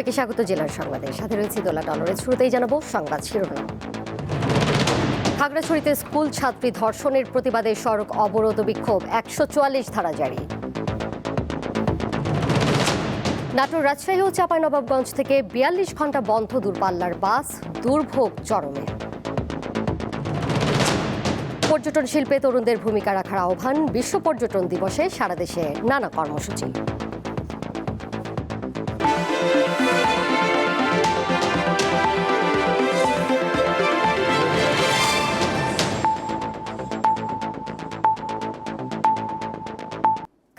সবাইকে স্বাগত জেলার সংবাদে। সাথে রয়েছে দোলা টলরের শুরুতেই জানাব সংবাদ শিরোনাম। খাগড়াছড়িতে স্কুল ছাত্রী ধর্ষণের প্রতিবাদে সড়ক অবরোধ বিক্ষোভ, একশো চুয়াল্লিশ ধারা জারি। নাটোর রাজশাহী ও চাঁপাইনবাবগঞ্জ থেকে বিয়াল্লিশ ঘণ্টা বন্ধ দূরপাল্লার বাস, দুর্ভোগ চরমে। পর্যটন শিল্পে তরুণদের ভূমিকা রাখার আহ্বান, বিশ্ব পর্যটন দিবসে সারা দেশে নানা কর্মসূচি।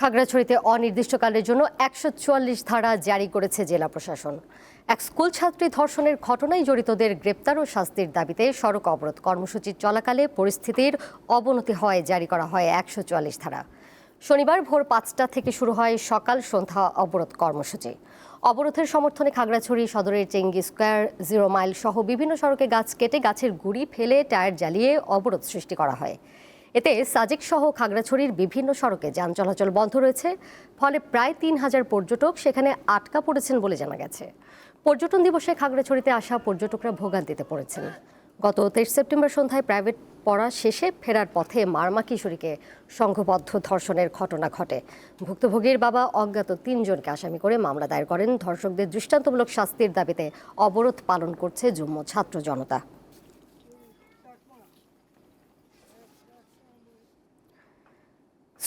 খাগড়াছড়িতে অনির্দিষ্টকালের জন্য একশো চুয়াল্লিশ ধারা জারি করেছে জেলা প্রশাসন। এক স্কুল ছাত্রী ধর্ষণের ঘটনায় জড়িতদের গ্রেপ্তার ও শাস্তির দাবিতে সড়ক অবরোধ। কর্মসূচি চলাকালে পরিস্থিতির অবনতি হয়, জারি করা হয় একশো চুয়াল্লিশ ধারা। শনিবার ভোর পাঁচটা থেকে শুরু হয় সকাল সন্ধ্যা অবরোধ কর্মসূচি। অবরোধের সমর্থনে খাগড়াছড়ি সদরের চেঙ্গি স্কোয়ার, জিরো মাইল সহ বিভিন্ন সড়কে গাছ কেটে গাছের গুড়ি ফেলে টায়ার জ্বালিয়ে অবরোধ সৃষ্টি করা হয়। এতে সাজেক সহ খাগড়াছড়ির বিভিন্ন সড়কে যান চলাচল বন্ধ রয়েছে। ফলে প্রায় তিন হাজার পর্যটক সেখানে আটকা পড়েছেন বলে জানা গেছে। পর্যটন দিবসে খাগড়াছড়িতে আসা পর্যটকরা ভোগান্তিতে পড়েছেন। গত তেইশ সেপ্টেম্বর সন্ধ্যায় প্রাইভেট পড়া শেষে ফেরার পথে মারমা কিশোরীকে সংঘবদ্ধ ধর্ষণের ঘটনা ঘটে। ভুক্তভোগীর বাবা অজ্ঞাত তিনজনকে আসামি করে মামলা দায়ের করেন। ধর্ষকদের দৃষ্টান্তমূলক শাস্তির দাবিতে অবরোধ পালন করছে যুগ্ম ছাত্র জনতা।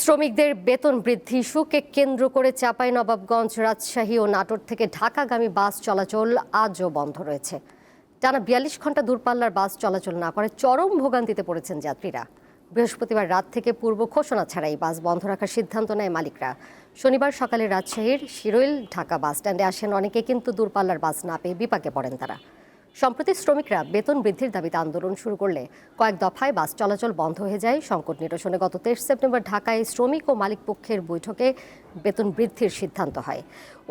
শ্রমিকদের বেতন বৃদ্ধি ইস্যুকে কেন্দ্র করে চাপাই নবাবগঞ্জ রাজশাহী ও নাটোর থেকে ঢাকাগামী বাস চলাচল আজও বন্ধ রয়েছে। টানা বিয়াল্লিশ ঘণ্টা দূরপাল্লার বাস চলাচল না করে চরম ভোগান্তিতে পড়েছেন যাত্রীরা। বৃহস্পতিবার রাত থেকে পূর্ব ঘোষণা ছাড়াই বাস বন্ধ রাখার সিদ্ধান্ত নেয় মালিকরা। শনিবার সকালে রাজশাহীর শিরোইল ঢাকা বাস স্ট্যান্ডে আসেন অনেকে, কিন্তু দূরপাল্লার বাস না পেয়ে বিপাকে পড়েন তারা। সম্প্রতি শ্রমিকরা বেতন বৃদ্ধির দাবিতে আন্দোলন শুরু করলে কয়েক দফায় বাস চলাচল বন্ধ হয়ে যায়। সংকট নিরসনে গত তেইশ সেপ্টেম্বর ঢাকায় শ্রমিক ও মালিক পক্ষের বৈঠকে বেতন বৃদ্ধির সিদ্ধান্ত হয়।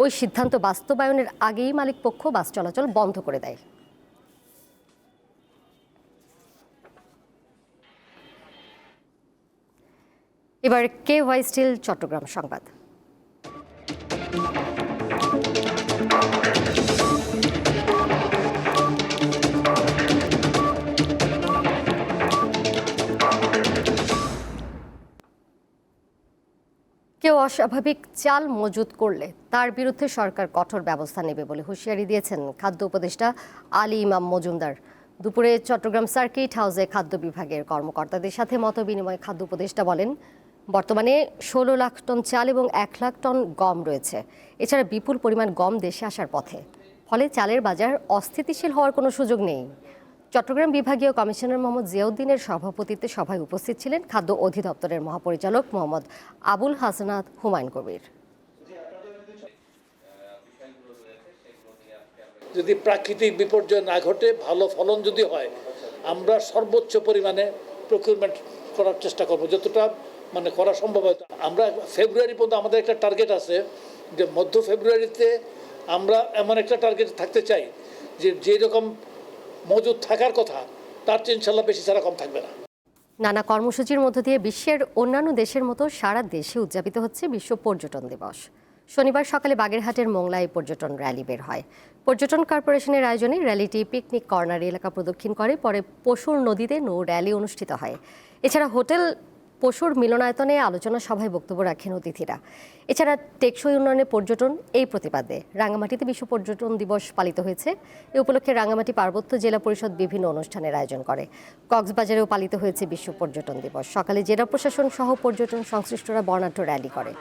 ওই সিদ্ধান্ত বাস্তবায়নের আগেই মালিক পক্ষ বাস চলাচল বন্ধ করে দেয়। এবার কে ওয়াই স্টিল, চট্টগ্রাম সংবাদ। কেউ অস্বাভাবিক চাল মজুত করলে তার বিরুদ্ধে সরকার কঠোর ব্যবস্থা নেবে বলে হুঁশিয়ারি দিয়েছেন খাদ্য উপদেষ্টা আলী ইমাম মজুমদার। দুপুরে চট্টগ্রাম সার্কিট হাউসে খাদ্য বিভাগের কর্মকর্তাদের সাথে মত বিনিময়ে খাদ্য উপদেষ্টা বলেন, বর্তমানে ষোলো লাখ টন চাল এবং এক লাখ টন গম রয়েছে। এছাড়া বিপুল পরিমাণ গম দেশে আসার পথে। ফলে চালের বাজার অস্থিতিশীল হওয়ার কোনো সুযোগ নেই। চট্টগ্রাম বিভাগীয় কমিশনার মোহাম্মদ জিয়াউদ্দিনের সভাপতিত্বে সভায় উপস্থিত ছিলেন খাদ্য অধিদপ্তরের মহাপরিচালক মোহাম্মদ আবুল হাসনাত হুমায়ুন কবির। যদি প্রাকৃতিক বিপর্যয় না ঘটে, ভালো ফলন যদি হয়, আমরা সর্বোচ্চ পরিমাণে প্রকিউরমেন্ট করার চেষ্টা করব। যতটা মানে করা সম্ভব হয় আমরা ফেব্রুয়ারি পর্যন্ত আমাদের একটা টার্গেট আছে যে মধ্য ফেব্রুয়ারিতে আমরা এমন একটা টার্গেট থাকতে চাই যে যেই রকম মজুদ থাকার কথা, তার চেয়ে ইনশাল্লাহ বেশি ছাড়া কম থাকবে না। নানা কর্মসূচির মধ্য দিয়ে বিশ্বের অন্যান্য দেশের মতো সারা দেশে উদযাপিত হচ্ছে বিশ্ব পর্যটন দিবস। শনিবার সকালে বাগেরহাটের মোংলায় পর্যটন র্যালি বের হয়। পর্যটন কর্পোরেশনের আয়োজনে র্যালিটি পিকনিক কর্নার এলাকা প্রদক্ষিণ করে, পরে পশুর নদীতে নৌ র্যালি অনুষ্ঠিত হয়। এছাড়া হোটেল পশুর মিলনায়তনে আলোচনা সভায় বক্তব্য রাখেন অতিথিরা। এছাড়া টেকসই উন্নয়নে পর্যটন এই প্রতিবাদে রাঙামাটিতে বিশ্ব পর্যটন দিবস পালিত হয়েছে। এ উপলক্ষে রাঙামাটি পার্বত্য জেলা পরিষদ বিভিন্ন অনুষ্ঠানের আয়োজন করে। কক্সবাজারেও পালিত হয়েছে বিশ্ব পর্যটন দিবস। সকালে জেলা প্রশাসন সহ পর্যটন সংশ্লিষ্টরা বর্ণাঢ্য র্যালি করে।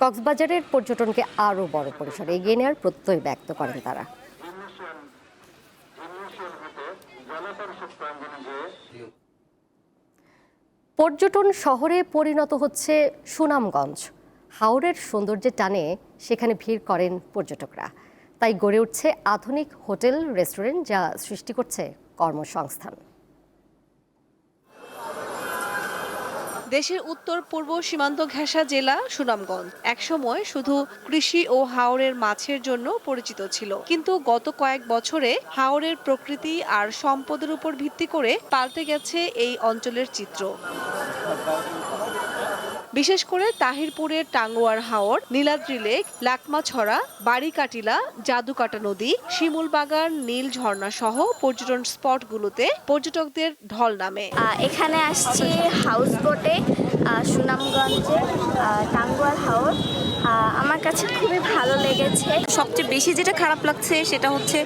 কক্সবাজারের পর্যটনকে আরও বড় পরিসরে এগিয়ে নেওয়ার প্রত্যয় ব্যক্ত করেন তারা। পর্যটন শহরে পরিণত হচ্ছে সুনামগঞ্জ। হাওড়ের সৌন্দর্যের টানে সেখানে ভিড় করেন পর্যটকরা। তাই গড়ে উঠছে আধুনিক হোটেল, রেস্টুরেন্ট যা সৃষ্টি করছে কর্মসংস্থান। দেশের উত্তর, পূর্ব সীমান্ত ঘেঁষা জেলা সুনামগঞ্জ। একসময় শুধু কৃষি ও হাওরের মাছের জন্য পরিচিত ছিল। কিন্তু গত কয়েক বছরে হাওরের প্রকৃতি আর সম্পদের উপর ভিত্তি করে পাল্টে গেছে এই অঞ্চলের চিত্র। বিশেষ করে তাহিরপুরের টাঙ্গুয়ার হাওর, নীলাদ্রি লেক, লাকমাছড়া, বাড়িকাটিলা, জাদুকাটা নদী, শিমুলবাগান, নীল ঝর্ণা সহ পর্যটন স্পটগুলোতে পর্যটকদের ঢল নামে। এখানে আসছি হাউস বোটে। সুনামগঞ্জে আহ, টাঙ্গুয়ার হাওর। আমার কাছে খুবই ভালো লেগেছে। সবচেয়ে বেশি যেটা খারাপ লাগছে সেটা হচ্ছে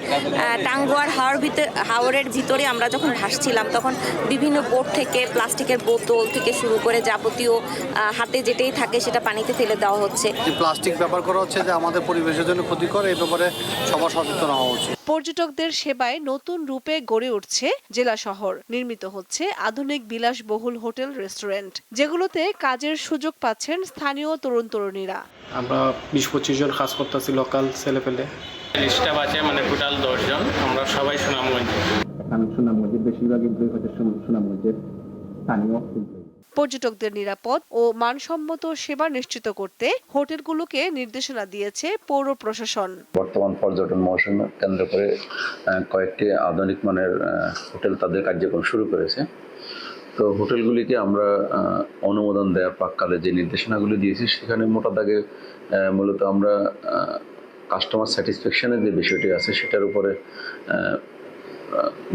টাঙ্গুয়ার হাওয়ার ভিতর হাওরের ভিতরে আমরা যখন ভাসছিলাম তখন বিভিন্ন বোট থেকে প্লাস্টিকের বোতল থেকে শুরু করে যাবতীয় হাতে যেটাই থাকে সেটা পানিতে ফেলে দেওয়া হচ্ছে। প্লাস্টিক ব্যবহার করা হচ্ছে যে আমাদের পরিবেশের জন্য ক্ষতিকর এই ব্যাপারে সবার সচেতন হওয়া উচিত। পর্যটকদের সেবায় নতুন রূপে গড়ে উঠছে জেলা শহর। নির্মিত হচ্ছে আধুনিক বিলাসবহুল হোটেল রেস্টুরেন্ট যেগুলোতে কাজের সুযোগ পাচ্ছেন স্থানীয় তরুণ তরুণীরা। আমরা বিশ পঁচিশ জন কাজ করতেছি লোকাল ছেলে পেলে। স্টাফ আছে মানে টোটাল দশজন আমরা সবাই সুনামগঞ্জ। সুনামগঞ্জের বেশিরভাগ এমপ্লয়ি হচ্ছে সুনামগঞ্জের স্থানীয় পর্যটকদের নিরাপদ ও মানসম্মত সেবা নিশ্চিত করতে হোটেলগুলোকে নির্দেশনা দিয়েছে পৌর প্রশাসন। বর্তমান পর্যটন মৌসুম কেন্দ্র করে আহ, কয়েকটি আধুনিক মানের হোটেল তাদের কার্যক্রম শুরু করেছে। তো হোটেলগুলিকে আমরা অনুমোদন দেওয়ার প্রাককালে যে নির্দেশনাগুলি দিয়েছি সেখানে মোটা দাগে মূলত আমরা কাস্টমার স্যাটিসফ্যাকশনের যে বিষয়টি আছে সেটার উপরে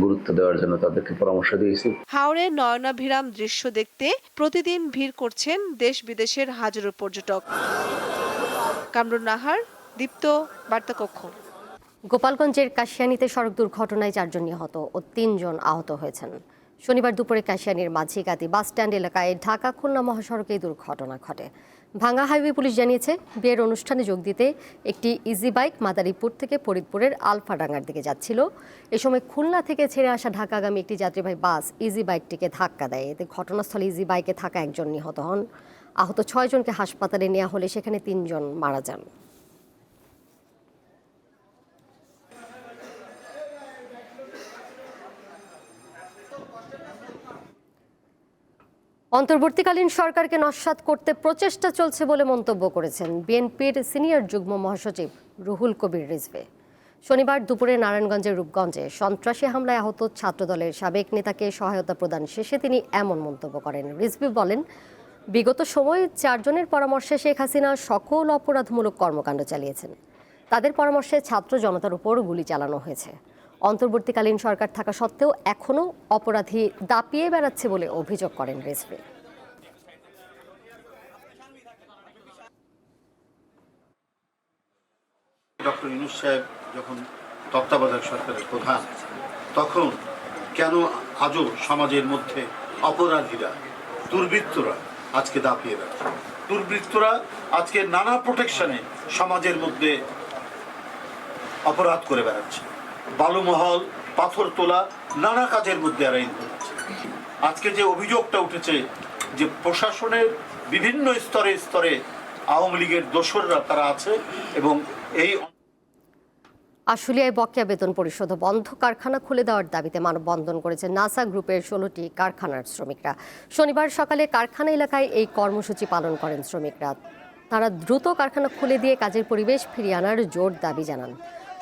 গুরুত্ব দেওয়ার জন্য তাদেরকে পরামর্শ দিয়েছি। হাওড়ে নয়নাভিরাম দৃশ্য দেখতে প্রতিদিন ভিড় করছেন দেশ বিদেশের হাজারো পর্যটক। কামরুন নাহার দীপ্ত বার্তাকক্ষ। গোপালগঞ্জের কাশিয়ানিতে সড়ক দুর্ঘটনায় চারজন নিহত ও তিনজন আহত হয়েছেন। শনিবার দুপুরে কাশিয়ানির মাঝিগাতি বাসস্ট্যান্ড এলাকায় ঢাকা খুলনা মহাসড়কে দুর্ঘটনা ঘটে। ভাঙ্গা হাইওয়ে পুলিশ জানিয়েছে, বিয়ের অনুষ্ঠানে যোগ দিতে একটি ইজি বাইক মাদারীপুর থেকে ফরিদপুরের আলফাডাঙ্গার দিকে যাচ্ছিল। এ সময় খুলনা থেকে ছেড়ে আসা ঢাকাগামী একটি যাত্রীবাহী বাস ইজি বাইকটিকে ধাক্কা দেয়। এতে ঘটনাস্থলে ইজি বাইকে থাকা একজন নিহত হন। আহত ছয়জনকে হাসপাতালে নেওয়া হলে সেখানে তিনজন মারা যান। অন্তর্বর্তীকালীন সরকারকে নস্যাৎ করতে প্রচেষ্টা চলছে বলে মন্তব্য করেছেন বিএনপির সিনিয়র যুগ্ম মহাসচিব রুহুল কবির রিজভে। শনিবার দুপুরে নারায়ণগঞ্জের রূপগঞ্জে সন্ত্রাসী হামলায় আহত ছাত্রদলের সাবেক নেতাকে সহায়তা প্রদান শেষে তিনি এমন মন্তব্য করেন। রিজভি বলেন, বিগত সময়ে চারজনের পরামর্শে শেখ হাসিনা সকল অপরাধমূলক কর্মকাণ্ড চালিয়েছেন। তাদের পরামর্শে ছাত্র জনতার উপর গুলি চালানো হয়েছে। অন্তর্বর্তীকালীন সরকার থাকা সত্ত্বেও এখনও অপরাধী দাপিয়ে বেড়াচ্ছে বলে অভিযোগ করেন রিজভি ডক্টর ইনুস সাহেব যখন তত্ত্বাবধায়ক সরকারের প্রধান, তখন কেন আজও সমাজের মধ্যে অপরাধীরা, দুর্বৃত্তরা আজকে দাপিয়ে বেড়াচ্ছে? দুর্বৃত্তরা আজকে নানা প্রোটেকশনে সমাজের মধ্যে অপরাধ করে বেড়াচ্ছে। বালুমহল, পাথর তোলা, নানা কাজের মধ্যে আজকে যে অভিযোগটা উঠেছে যে প্রশাসনের বিভিন্ন স্তরে স্তরে আওয়ামী লীগের দোসররা তারা আছে এবং এই আশুলিয়ায় বকেয়া বেতন পরিশোধ বন্ধ কারখানা খুলে দেওয়ার দাবিতে মানববন্ধন করেছে নাসা গ্রুপের ষোলোটি কারখানার শ্রমিকরা। শনিবার সকালে কারখানা এলাকায় এই কর্মসূচি পালন করেন শ্রমিকরা। তারা দ্রুত কারখানা খুলে দিয়ে কাজের পরিবেশ ফিরিয়ে আনার জোর দাবি জানান।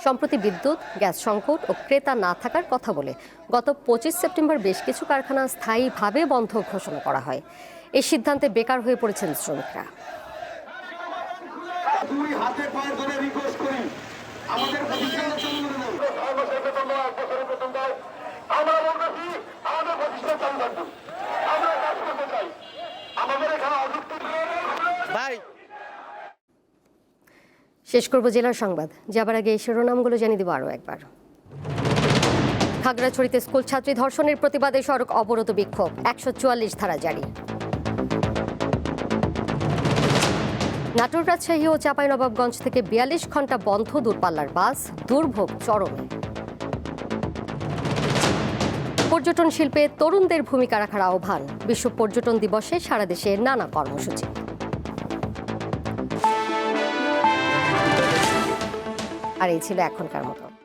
সম্প্রতি বিদ্যুৎ গ্যাস সংকট ও ক্রেতা না থাকার কথা বলে গত পঁচিশ সেপ্টেম্বর বেশ কিছু কারখানা স্থায়ীভাবে বন্ধ ঘোষণা করা হয়। এই সিদ্ধান্তে বেকার হয়ে পড়েছেন শ্রমিকরা। দুই হাতে পায়ে ধরে রিকোয়েস্ট করি। আমাদের প্রতিষ্ঠানের জন্য আমরা বলতেছি আমাদের প্রতিষ্ঠান চালু থাকবে। আমরা কাজ করতে চাই। আমাদের এখানে অযুক্তি ভাই শেষ করব জেলার সংবাদ। যাবার আগে এই শিরোনামগুলো জানিয়ে দেবো আরও একবার। খাগড়াছড়িতে স্কুল ছাত্রী ধর্ষণের প্রতিবাদে সড়ক অবরোধ বিক্ষোভ, একশো চুয়াল্লিশ ধারা জারি। নাটোর রাজশাহী ও চাঁপাইনবাবগঞ্জ থেকে বিয়াল্লিশ ঘণ্টা বন্ধ দূরপাল্লার বাস, দুর্ভোগ চরমে। পর্যটন শিল্পে তরুণদের ভূমিকা রাখার আহ্বান, বিশ্ব পর্যটন দিবসে সারা দেশে নানা কর্মসূচি। আর এই ছিল এখনকার মতো।